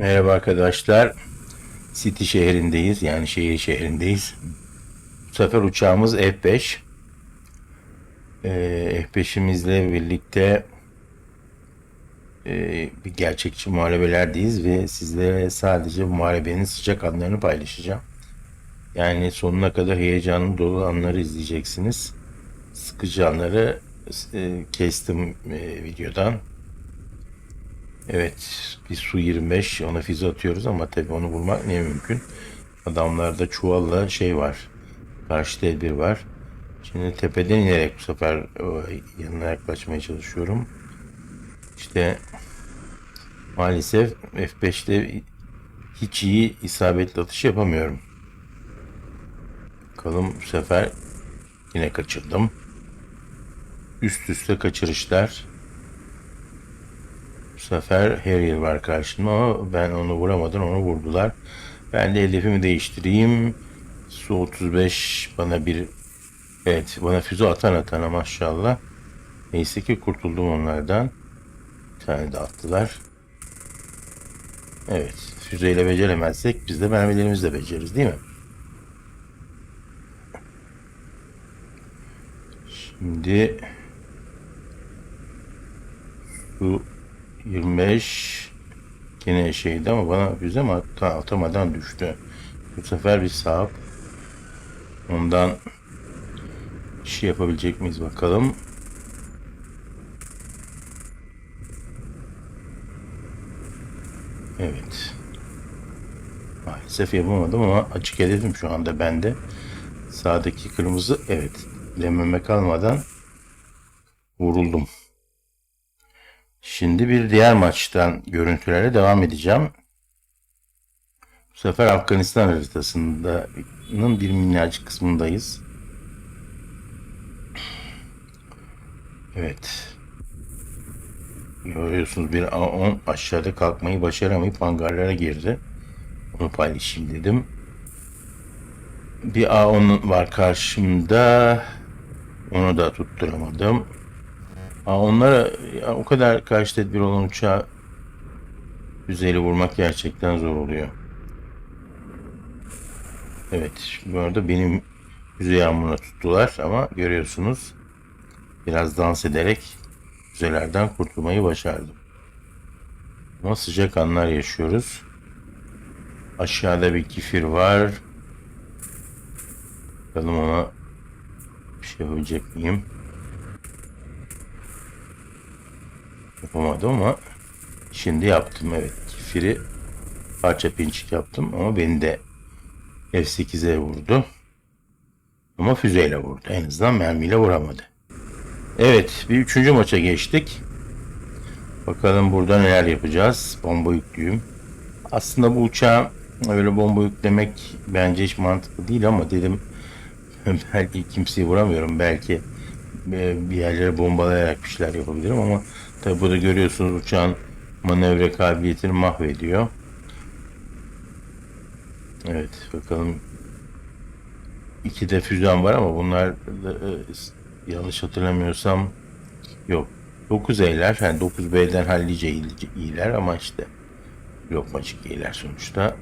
Merhaba arkadaşlar. City şehrindeyiz. Yani şehir şehrindeyiz. Bu sefer uçağımız F5. Ee, F5'imizle birlikte e, bir gerçekçi muharebelerdeyiz ve sizlere sadece muharebenin sıcak anlarını paylaşacağım. Yani sonuna kadar heyecanlı dolu anları izleyeceksiniz. Sıkıcı anları e, kestim e, videodan. Evet, bir su 25 ona füze atıyoruz ama tabii onu bulmak ne mümkün. Adamlarda çuvalla şey var. Karşı tedbir var. Şimdi tepeden inerek bu sefer o, yanına yaklaşmaya çalışıyorum. İşte maalesef F5'te hiç iyi isabetli atış yapamıyorum. Bakalım bu sefer yine kaçırdım. Üst üste kaçırışlar. Sefer Harrier var karşımda ben onu vuramadım onu vurdular. Ben de hedefimi değiştireyim. Su 35 bana bir evet bana füze atan atana maşallah. Neyse ki kurtuldum onlardan. Bir tane de attılar. Evet füzeyle beceremezsek biz de mermilerimizle beceririz değil mi? Şimdi bu 25 yine şeydi ama bana füze mi attı? atamadan düştü. Bu sefer bir sahip. Ondan şey yapabilecek miyiz bakalım. Evet. Maalesef yapamadım ama açık hedefim şu anda bende. Sağdaki kırmızı evet dememe kalmadan vuruldum. Şimdi bir diğer maçtan görüntülere devam edeceğim. Bu sefer Afganistan haritasının bir minnacık kısmındayız. Evet. Görüyorsunuz bir A10 aşağıda kalkmayı başaramayıp hangarlara girdi. Onu paylaşayım dedim. Bir A10 var karşımda. Onu da tutturamadım. Onlara ya, o kadar karşı tedbir olan uçağı füzeyle vurmak gerçekten zor oluyor. Evet, bu arada benim füze yağmuruna tuttular ama görüyorsunuz biraz dans ederek füzelerden kurtulmayı başardım. Ama sıcak anlar yaşıyoruz. Aşağıda bir kifir var. Bakalım ona bir şey yapabilecek miyim? Yapamadım ama şimdi yaptım evet. Kifiri parça pinçik yaptım ama beni de F8'e vurdu. Ama füzeyle vurdu. En azından mermiyle vuramadı. Evet bir üçüncü maça geçtik. Bakalım burada neler yapacağız. Bomba yüklüyüm. Aslında bu uçağa öyle bomba yüklemek bence hiç mantıklı değil ama dedim belki kimseyi vuramıyorum. Belki bir yerlere bombalayarak bir şeyler yapabilirim ama tabi burada görüyorsunuz uçağın manevra kabiliyetini mahvediyor. Evet bakalım. İki de füzem var ama bunlar da, e, yanlış hatırlamıyorsam yok. 9E'ler yani 9B'den hallice iyiler ama işte lokmacık iyiler sonuçta.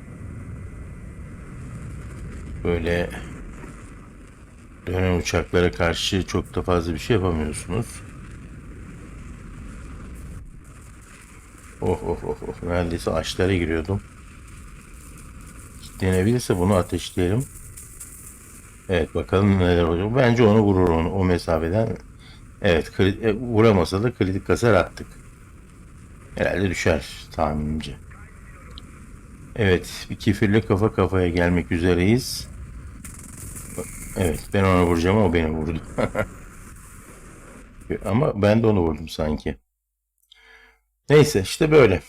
Böyle dönen uçaklara karşı çok da fazla bir şey yapamıyorsunuz. Oh oh oh oh neredeyse ağaçlara giriyordum. Denebilirse bunu ateşleyelim. Evet bakalım neler olacak. Bence onu vurur onu o mesafeden. Evet e, vuramasa da kritik hasar attık. Herhalde düşer tahminimce. Evet bir kifirle kafa kafaya gelmek üzereyiz. Evet ben ona vuracağım o beni vurdu. Ama ben de onu vurdum sanki. Neyse işte böyle.